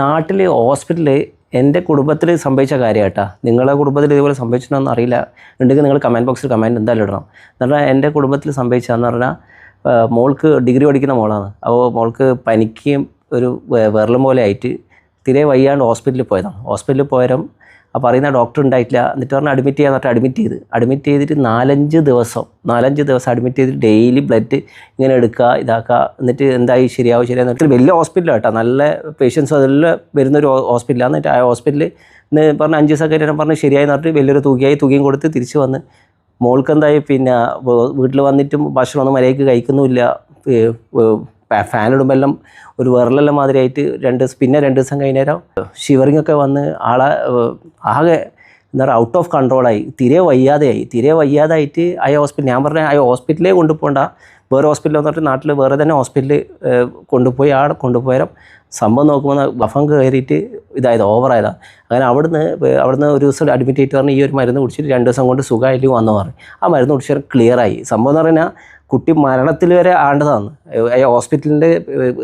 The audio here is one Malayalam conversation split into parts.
നാട്ടിൽ ഹോസ്പിറ്റലിൽ എന്റെ കുടുംബത്തിൽ സംഭവിച്ച കാര്യം കേട്ടാ നിങ്ങളെ കുടുംബത്തിൽ ഇതുപോലെ സംഭവിച്ചിട്ടുണ്ടോന്ന് അറിയില്ല. ഉണ്ടെങ്കിൽ നിങ്ങൾ കമന്റ് ബോക്സിൽ കമന്റ് എന്തായാലും ഇടണം. എന്ന് പറഞ്ഞാൽ എന്റെ കുടുംബത്തിൽ സംഭവിച്ചതെന്ന് പറഞ്ഞാൽ മോൾക്ക് ഡിഗ്രി പഠിക്കുന്ന മോളാണ്. അപ്പോൾ മോൾക്ക് പനിക്കുകയും ഒരു വിരലും പോലെ ആയിട്ട് തിരെ വയ്യാണ്ട് ഹോസ്പിറ്റലിൽ പോയതാണ്. ഹോസ്പിറ്റലിൽ പോയാലും ആ പറയുന്ന ഡോക്ടർ ഉണ്ടായിട്ടില്ല. എന്നിട്ട് പറഞ്ഞാൽ അഡ്മിറ്റ് ചെയ്യാൻ പറഞ്ഞിട്ട് അഡ്മിറ്റ് ചെയ്ത്. അഡ്മിറ്റ് ചെയ്തിട്ട് നാലഞ്ച് ദിവസം നാലഞ്ച് ദിവസം അഡ്മിറ്റ് ചെയ്തിട്ട് ഡെയിലി ബ്ലഡ് ഇങ്ങനെ എടുക്കുക ഇതാക്കുക. എന്നിട്ട് എന്തായി? ശരിയാവും? ശരിയാവും? എന്നിട്ട് വലിയ ഹോസ്പിറ്റലാണ് കേട്ടോ. നല്ല പേഷ്യൻസ് അതെല്ലാം വരുന്നൊരു ഹോസ്പിറ്റലാണ് എന്നിട്ട് ആ ഹോസ്പിറ്റലിൽ എന്ന് പറഞ്ഞ അഞ്ച് ദിവസം കഴിഞ്ഞാൽ പറഞ്ഞ് ശരിയായി പറഞ്ഞിട്ട് വലിയൊരു തുകയായി തുകയും കൊടുത്ത് തിരിച്ച് വന്ന്. മോൾക്ക് എന്തായി? പിന്നെ വീട്ടിൽ വന്നിട്ടും ഭക്ഷണമൊന്നും മര്യാദയ്ക്ക് കഴിക്കുന്നുമില്ല. ഫാൻ ഇടുമ്പെല്ലാം ഒരു വിറലെല്ലാം മാതിരിയായിട്ട് രണ്ട് പിന്നെ രണ്ട് ദിവസം കഴിഞ്ഞേരം ഷിവറിംഗ് ഒക്കെ വന്ന് ആളെ ആകെ എന്താ പറയുക ഔട്ട് ഓഫ് കൺട്രോളായി തീരെ വയ്യാതെയായി. തീരെ വയ്യാതായിട്ട് ആ ഹോസ്പിറ്റൽ ഞാൻ പറഞ്ഞ ആ ഹോസ്പിറ്റലേ കൊണ്ടുപോകണ്ട. വേറെ ഹോസ്പിറ്റൽ വന്നിട്ട് നാട്ടിൽ വേറെ തന്നെ ഹോസ്പിറ്റലിൽ കൊണ്ടുപോയി ആടെ കൊണ്ടുപോയാലും സംഭവം നോക്കുമ്പോൾ ബഫം കയറിയിട്ട് ഇതായത് ഓവറായതാണ് അങ്ങനെ അവിടുന്ന് അവിടുന്ന് ഒരു ദിവസം അഡ്മിറ്റ് ആയിട്ട് പറഞ്ഞ് ഈ ഒരു മരുന്ന് കുടിച്ചിട്ട് രണ്ട് ദിവസം കൊണ്ട് സുഖമായിട്ട് വന്നു പറഞ്ഞു. ആ മരുന്ന് കുടിച്ചാൽ ക്ലിയറായി സംഭവം എന്ന് പറഞ്ഞാൽ കുട്ടി മരണത്തിൽ വരെ ആണ്ടതാണ്. ഹോസ്പിറ്റലിന്റെ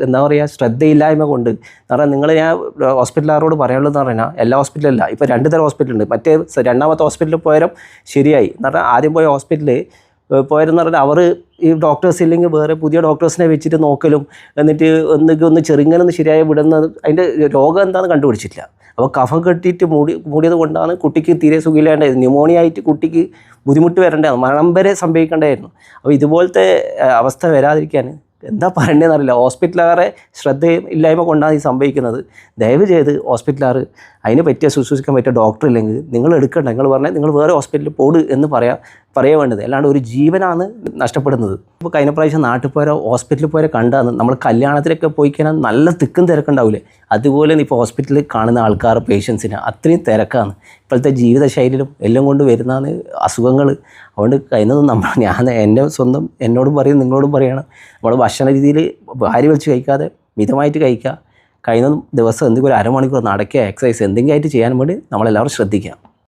എന്താ പറയുക ശ്രദ്ധയില്ലായ്മ കൊണ്ട്. കാരണം നിങ്ങൾ ഞാൻ ഹോസ്പിറ്റലുകാരോട് പറയാനുള്ളതെന്ന് പറഞ്ഞാൽ എല്ലാ ഹോസ്പിറ്റലല്ല ഇപ്പോൾ രണ്ട് തരം ഹോസ്പിറ്റലുണ്ട്. മറ്റേ രണ്ടാമത്തെ ഹോസ്പിറ്റലിൽ പോയാലും ശരിയായി. എന്ന് പറഞ്ഞാൽ ആദ്യം പോയ ഹോസ്പിറ്റലിൽ പോയതെന്ന് പറഞ്ഞാൽ അവർ ഈ ഡോക്ടേഴ്സ് ഇല്ലെങ്കിൽ വേറെ പുതിയ ഡോക്ടേഴ്സിനെ വെച്ചിട്ട് നോക്കലും എന്നിട്ട് ഒന്നുകിൽ ഒന്ന് ചെറുങ്ങനൊന്ന് ശരിയായി വിടുന്ന അതിന്റെ രോഗം എന്താണെന്ന് കണ്ടുപിടിച്ചില്ല അപ്പോൾ കഫം കെട്ടിയിട്ട് മൂടി മൂടിയത് കൊണ്ടാണ് കുട്ടിക്ക് തീരെ സുഖമില്ലാണ്ടായത്. ന്യൂമോണിയ ആയിട്ട് കുട്ടിക്ക് ബുദ്ധിമുട്ട് വരേണ്ടതാണ് മരണം വരെ സംഭവിക്കേണ്ടതായിരുന്നു. അപ്പോൾ ഇതുപോലത്തെ അവസ്ഥ വരാതിരിക്കാൻ എന്താ പറയേണ്ടതെന്നറിയില്ല ഹോസ്പിറ്റലുകാരെ ശ്രദ്ധയും ഇല്ലായ്മ കൊണ്ടാണ് ഈ സംഭവിക്കുന്നത്. ദയവ് ചെയ്ത് ഹോസ്പിറ്റലുകാർ അതിന് പറ്റിയ ശുശ്രൂഷിക്കാൻ പറ്റിയ ഡോക്ടർ ഇല്ലെങ്കിൽ നിങ്ങൾ എടുക്കണ്ട. നിങ്ങൾ പറഞ്ഞാൽ നിങ്ങൾ വേറെ ഹോസ്പിറ്റലിൽ പോട് എന്ന് പറയാ. പറയാ വേണ്ടത് അല്ലാണ്ട് ഒരു ജീവനാണ് നഷ്ടപ്പെടുന്നത്. ഇപ്പോൾ കഴിഞ്ഞ പ്രാവശ്യം നാട്ടിൽ പോയാൽ ഹോസ്പിറ്റലിൽ പോയാൽ കണ്ടാന്ന് നമ്മൾ കല്യാണത്തിലൊക്കെ പോയി കഴിഞ്ഞാൽ നല്ല തിക്കും തിരക്കുണ്ടാവില്ലേ അതുപോലെ ഇപ്പോൾ ഹോസ്പിറ്റലിൽ കാണുന്ന ആൾക്കാർ പേഷ്യൻസിന് അത്രയും തിരക്കാണ്. ഇപ്പോഴത്തെ ജീവിതശൈലിയിലും എല്ലാം കൊണ്ട് വരുന്നതാണ് അസുഖങ്ങൾ. അതുകൊണ്ട് കഴിഞ്ഞത് നമ്മൾ ഞാൻ എന്റെ സ്വന്തം എന്നോടും പറയും നിങ്ങളോടും പറയുകയാണ് നമ്മൾ ഭക്ഷണ രീതിയിൽ ഭാര്യ വെച്ച് കഴിക്കാതെ മിതമായിട്ട് കഴിക്കുക. കഴിഞ്ഞ ദിവസം എന്തെങ്കിലും ഒരു അരമണിക്കൂർ നടക്കുക എക്സസൈസ് എന്തെങ്കിലും ആയിട്ട് ചെയ്യാൻ വേണ്ടി നമ്മളെല്ലാവരും ശ്രദ്ധിക്കുക.